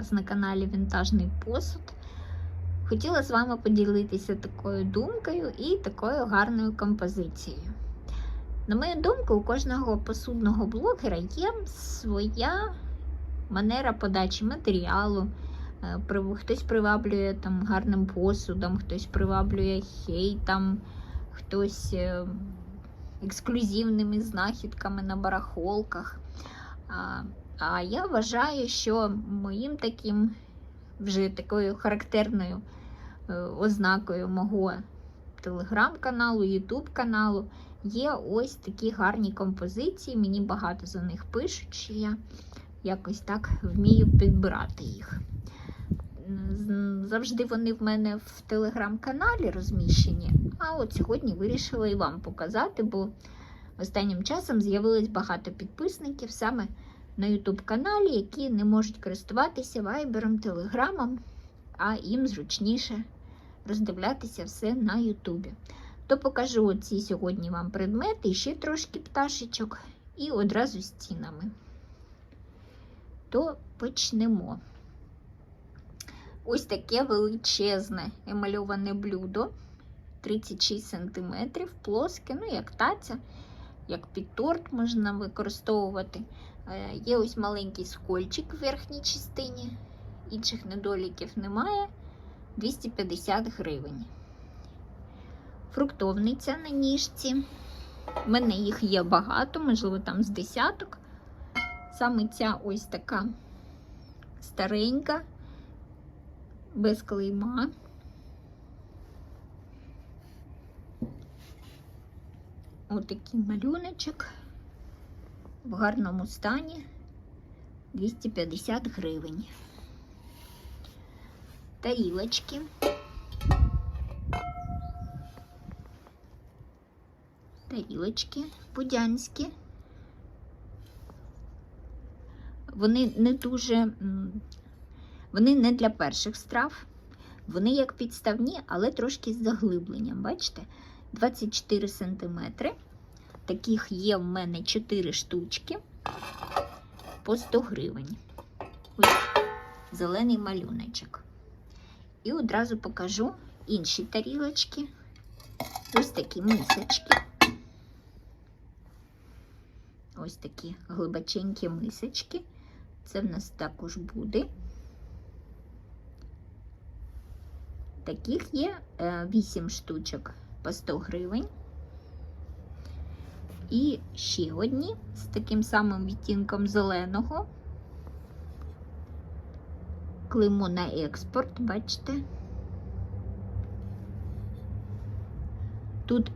вас на каналі Вінтажний посуд. Хотіла з вами поділитися такою думкою і такою гарною композицією. На мою думку, у кожного посудного блогера є своя манера подачі матеріалу. Е, Хтось приваблює там гарним посудом, хтось приваблює хейтом, хтось е, ексклюзивними знахідками на барахолках. А, я вважаю, що моїм таким вже такою характерною е, ознакою мого телеграм-каналу, ютуб каналу є ось такі гарні композиції. Мені багато за них пишуть, що я якось так вмію підбирати їх. Завжди вони в мене в телеграм-каналі розміщені. А от сьогодні вирішила і вам показати, бо останнім часом з'явилось багато підписників саме на YouTube каналі, які не можуть користуватися вайбером, телеграмом, а їм зручніше роздивлятися все на Ютубі. То покажу ці сьогодні вам предмети, і ще трошки пташечок, і одразу з цінами. То почнемо. Ось таке величезне емальоване блюдо 36 см, плоске, ну як таця, як під торт можна використовувати. Е, Є ось маленький скольчик в верхній частині, інших недоліків немає. 250 гривень. Фруктовниця на ніжці. У мене їх є багато, можливо, там з десяток. Саме ця ось така старенька, без клейма. Отакий малюночок в гарному стані 250 гривень. Тарілочки. Тарілочки будянські. Вони не дуже, вони не для перших страв. Вони як підставні, але трошки з заглибленням. Бачите? 24 сантиметри. Таких є в мене 4 штучки по 100 гривень. Ось зелений малюночок. І одразу покажу інші тарілочки. Ось такі мисочки. Ось такі глибоченькі мисочки. Це в нас також буде. Таких є 8 штучок по 100 гривень. І ще одні з таким самим відтінком зеленого. Клеймо на експорт, бачите? Тут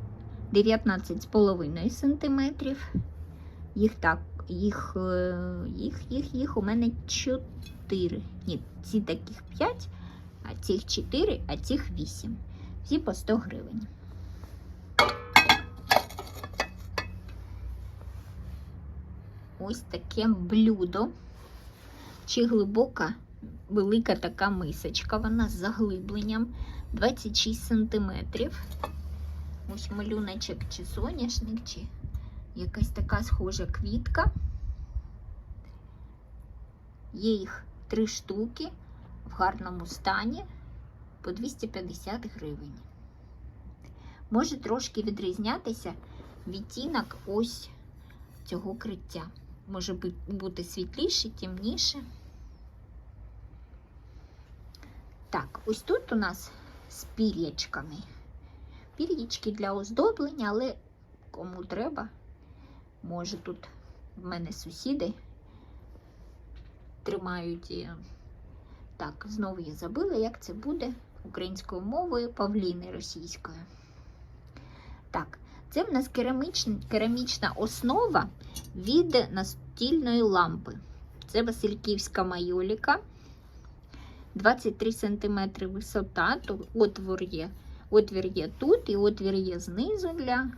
19,5 сантиметрів. Їх так, їх, е, їх, їх, їх у мене 4. Ні, ці таких 5, а цих 4, а цих 8. Всі по 100 гривень. Ось таке блюдо. Чи глибока, велика така мисочка, вона з заглибленням 26 сантиметрів. Ось малюночок чи соняшник, чи якась така схожа квітка. Є їх три штуки в гарному стані по 250 гривень. Може трошки відрізнятися відтінок ось цього криття. Може бути світліше, темніше. Так, ось тут у нас з пір'ячками. Пір'ячки для оздоблення, але кому треба, може тут в мене сусіди тримають. Так, знову я забула, як це буде українською мовою, павліни російською. Так, це в нас керамічна, керамічна основа від настільної лампи. Це Васильківська майоліка. 23 см висота, то отвір є, отвір є тут і отвір є знизу для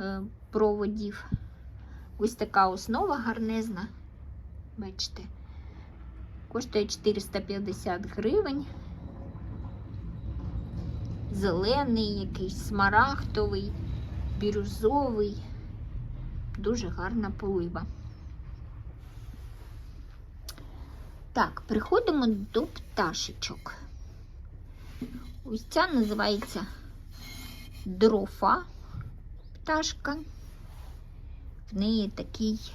е, проводів. Ось така основа гарнезна. Бачите, коштує 450 гривень. Зелений, якийсь смарагдовий, бірюзовий. Дуже гарна полива. Так, переходимо до пташечок. Ось ця називається дрофа пташка. В неї такий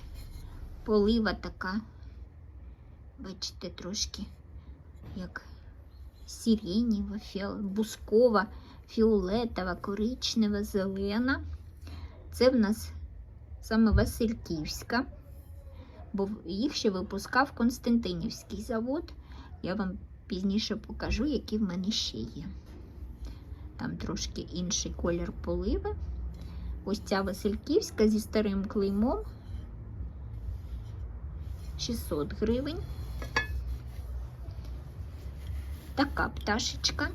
полива така, бачите, трошки як сиренєва, бускова, фіолетова, коричнева, зелена. Це в нас саме Васильківська, бо їх ще випускав Константинівський завод. Я вам пізніше покажу, які в мене ще є. Там трошки інший колір поливи. Ось ця Васильківська зі старим клеймом 600 гривень. Така пташечка.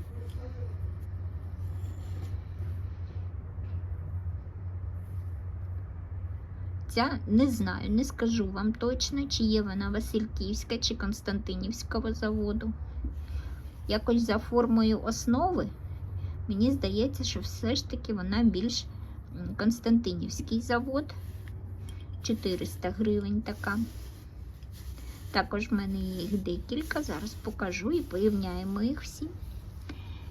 Ця не знаю, не скажу вам точно, чи є вона Васильківська чи Константинівського заводу. Якось за формою основи, мені здається, що все ж таки вона більш Константинівський завод. 400 гривень така. Також в мене є їх декілька, зараз покажу і порівняємо їх всі.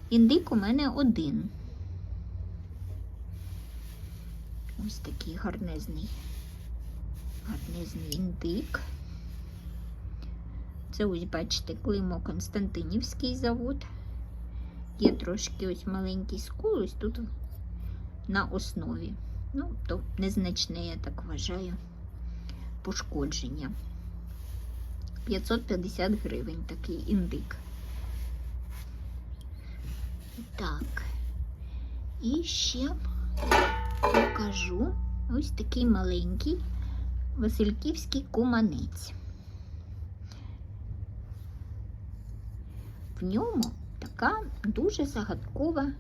Індик у мене один. Ось такий гарнезний, гарнезний індик. Це ось, бачите, клеймо Константинівський завод. Є трошки ось маленький скол, ось тут на основі. Ну, то незначне, я так вважаю, пошкодження. 550 гривень такий індик. Так. І ще покажу ось такий маленький Васильківський куманець. В ньому така дуже загадкова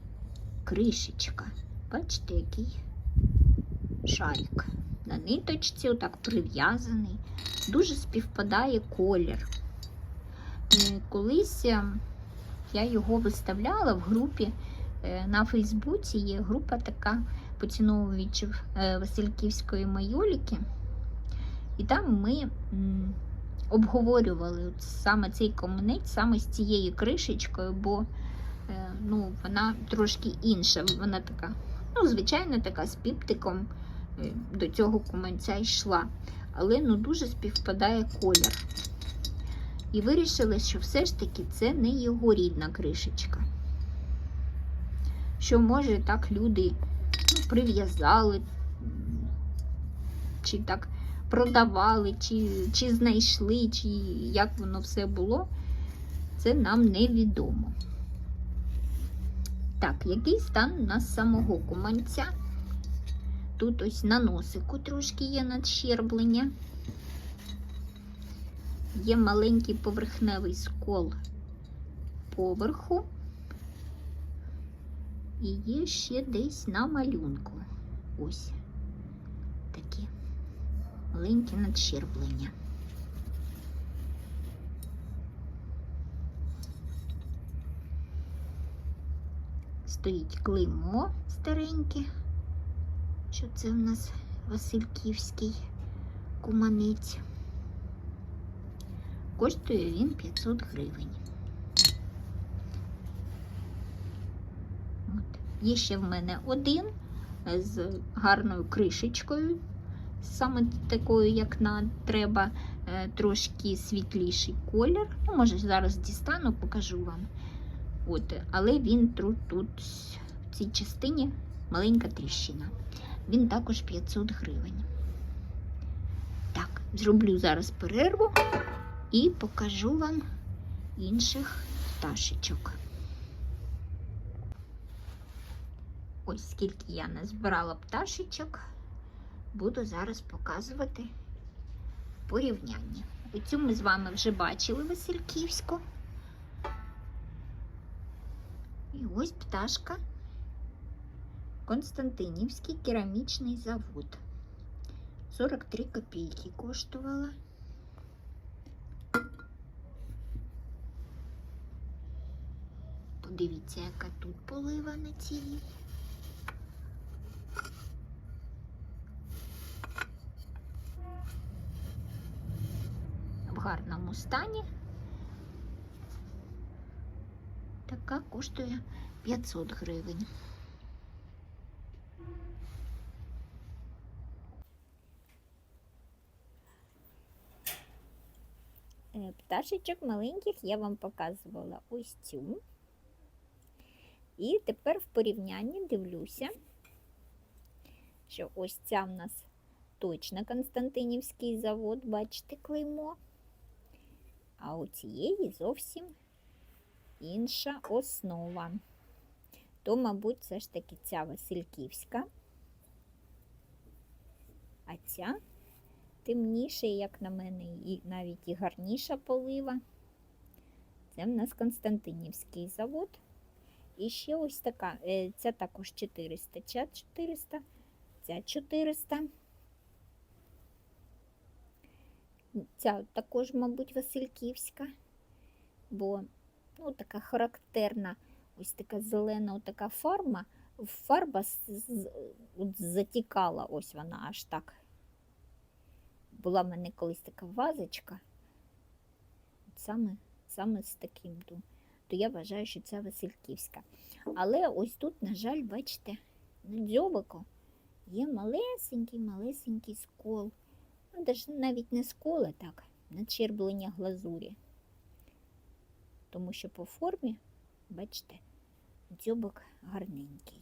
кришечка. Бачите, який шарик. На ниточці отак прив'язаний. Дуже співпадає колір. Е, Колись е, я його виставляла в групі е, на Фейсбуці. Є група така поціновувачів Васильківської майоліки. І там ми обговорювали саме цей комунець, саме з цією кришечкою, бо е, ну, вона трошки інша. Вона така, ну, звичайно, така з піптиком е, до цього куманця йшла. Але ну, дуже співпадає колір. І вирішили, що все ж таки це не його рідна кришечка. Що може так люди ну, прив'язали, чи так продавали, чи, чи знайшли, чи як воно все було, це нам невідомо. Так, який стан у нас самого куманця? Тут ось на носику трошки є надщерблення. Є маленький поверхневий скол поверху. І є ще десь на малюнку. Ось такі маленькі надщерблення. Стоїть клеймо стареньке, що це в нас Васильківський куманець. Коштує він 500 гривень. От. Є ще в мене один з гарною кришечкою, саме такою, як нам треба, е, трошки світліший колір. Ну, може, зараз дістану, покажу вам. От, але він тут, тут в цій частині маленька тріщина. Він також 500 гривень. Так, зроблю зараз перерву і покажу вам інших пташечок. Ось скільки я назбирала пташечок, буду зараз показувати порівняння. Оцю ми з вами вже бачили Васильківську. І ось пташка Константинівський керамічний завод. 43 копійки коштувала. Подивіться, яка тут полива на цій. В гарному стані. Така коштує 500 гривень. Е, Пташечок маленьких я вам показувала ось цю. І тепер в порівнянні дивлюся, що ось ця в нас точно Константинівський завод, бачите клеймо. А у цієї зовсім інша основа. То, мабуть, все ж таки ця Васильківська, а ця темніша, як на мене, і навіть і гарніша полива. Це в нас Константинівський завод. І ще ось така, е, ця також 400, ця 400, ця 400. Ця також, мабуть, Васильківська, бо ну, така характерна, ось така зелена така фарба, фарба от затікала, ось вона аж так. Була в мене колись така вазочка, саме, саме з таким, то, то я вважаю, що це Васильківська. Але ось тут, на жаль, бачите, на дзьобику є малесенький-малесенький скол. Даже навіть не скол, а так, начерблення глазурі. Тому що по формі, бачите, дзьобик гарненький.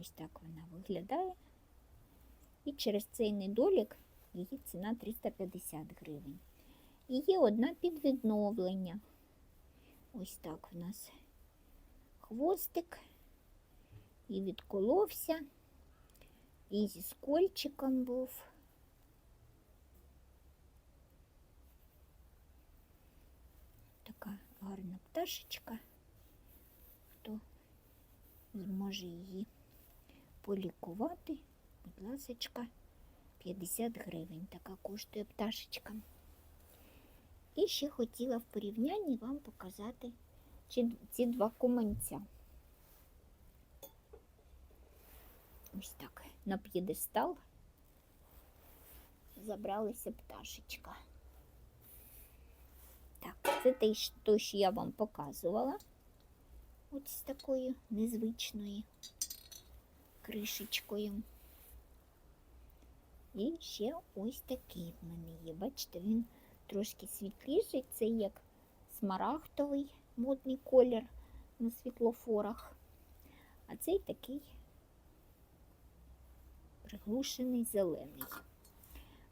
Ось так вона виглядає. І через цей недолік її ціна 350 гривень. І є одна під відновлення. Ось так в нас хвостик і відколовся, і зі скольчиком був. Така гарна пташечка. Хто зможе її полікувати, будь ласочка, 50 гривень така коштує пташечка. І ще хотіла в порівнянні вам показати ці, два куманця. Ось так, на п'єдестал забралися пташечка. Так, це те, що- я вам показувала. Ось з такою незвичною кришечкою. І ще ось такий в мене є. Бачите, він трошки світліший. Це як смарагдовий модний колір на світлофорах. А цей такий приглушений зелений.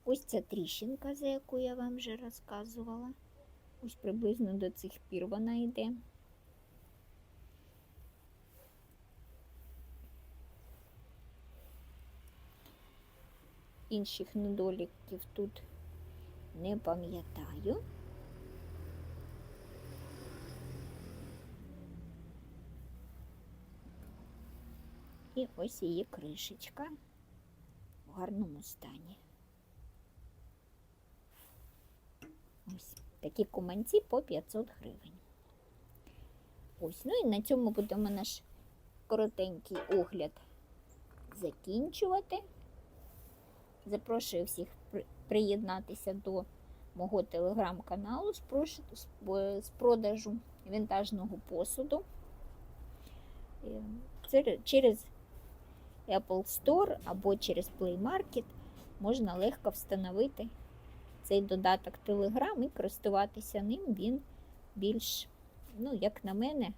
Ось ця тріщинка, за яку я вам вже розказувала. Ось приблизно до цих пір вона йде. Інших недоліків тут не пам'ятаю. І ось її кришечка в гарному стані. Ось такі куманці по 500 гривень. Ось, ну і на цьому будемо наш коротенький огляд закінчувати. Запрошую всіх приєднатися до мого телеграм-каналу з, продажу вінтажного посуду. Е, це Через Apple Store або через Play Market можна легко встановити цей додаток Telegram і користуватися ним. Він більш, ну, як на мене,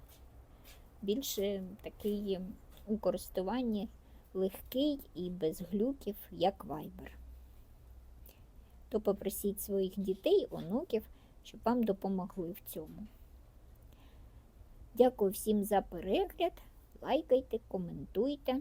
більш е, такий е, у користуванні легкий і без глюків, як Viber. То попросіть своїх дітей, онуків, щоб вам допомогли в цьому. Дякую всім за перегляд. Лайкайте, коментуйте.